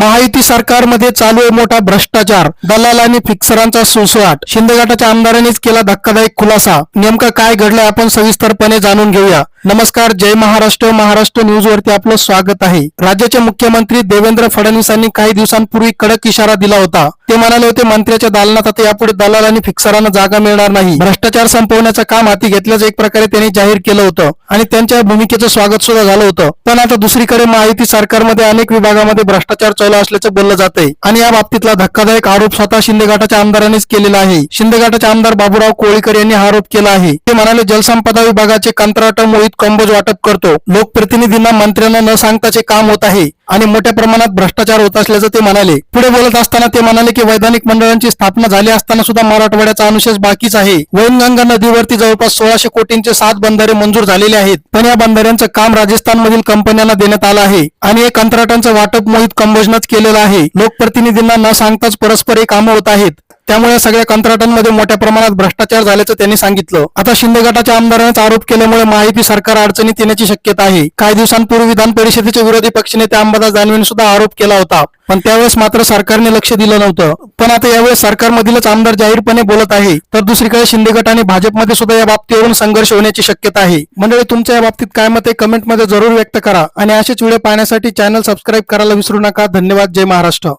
महायुती सरकारमध्ये चालू आहे मोठा भ्रष्टाचार. दलाल आणि फिक्सरांचा सुसवाट शिंदे गटाच्या आमदारांनीच केला धक्कादायक खुलासा. नेमकं काय घडलंय आपण सविस्तरपणे जाणून घेऊया. नमस्कार जय महाराष्ट्र. महाराष्ट्र न्यूज वरती आपलं स्वागत आहे. राज्याचे मुख्यमंत्री देवेंद्र फडणवीसांनी काही दिवसांपूर्वी कडक इशारा दिला होता. ते म्हणाले होते मंत्र्याच्या दालनात आता यापुढे दलाल आणि फिक्सरांना जागा मिळणार नाही. भ्रष्टाचार संपवण्याचं काम हाती घेतल्याचं एक प्रकारे त्यांनी जाहीर केलं होतं आणि त्यांच्या भूमिकेचं स्वागत सुद्धा झालं होतं. पण आता दुसरीकडे महायुती सरकारमध्ये अनेक विभागामध्ये भ्रष्टाचार चालू असल्याचं बोललं जातंय. आणि या बाबतीतला धक्कादायक आरोप स्वतः शिंदे गटाच्या आमदारांनीच केलेला आहे. शिंदे गटाचे आमदार बाबूराव कोळीकर यांनी हा आरोप केला आहे. ते म्हणाले जलसंपदा विभागाचे कंत्राट मोहित कंबोज वाटप करतो. लोकप्रतिनिधींना मंत्र्यांना न सांगताचे काम होत आहे. आणि मोठ्या प्रमाणात भ्रष्टाचार होत असल्याचं ते म्हणाले. पुढे बोलत असताना ते म्हणाले की वैधानिक मंडळांची स्थापना झाली असताना सुद्धा मराठवाड्याचा अनुशेष बाकीच आहे. वैनगंगा नदीवरती जवळपास सोळाशे कोटींचे सात बंधारे मंजूर झालेले आहेत. पण या बंधाऱ्यांचं काम राजस्थानमधील कंपन्यांना देण्यात आलं आहे. आणि हे कंत्राटांचं वाटप मोहित कंबोजनच केलेलं आहे. लोकप्रतिनिधींना न सांगताच परस्पर हे कामं होत आहेत. त्यामुळे सगळ्या कंत्राटांमध्ये मोठ्या प्रमाणात भ्रष्टाचार झाल्याचं त्यांनी सांगितलं. आता शिंदे गटाच्या आमदारांचा आरोप केल्यामुळे माहिती सरकार अडचणीत येण्याची शक्यता आहे. काही दिवसांपूर्वी विधान परिषदेचे विरोधी पक्षनेते अंबादास दानवेंनी सुद्धा आरोप केला होता. पण त्यावेळेस मात्र सरकारने लक्ष दिलं नव्हतं. पण आता यावेळेस सरकारमधीलच आमदार जाहीरपणे बोलत आहे. तर दुसरीकडे शिंदे गट आणि भाजपमध्ये सुद्धा या बाबतीवरून संघर्ष होण्याची शक्यता आहे. मंडळी तुमच्या या बाबतीत काय मत आहे? कमेंटमध्ये जरूर व्यक्त करा. आणि असेच व्हिडिओ पाहण्यासाठी चॅनल सबस्क्राईब करायला विसरू नका. धन्यवाद. जय महाराष्ट्र.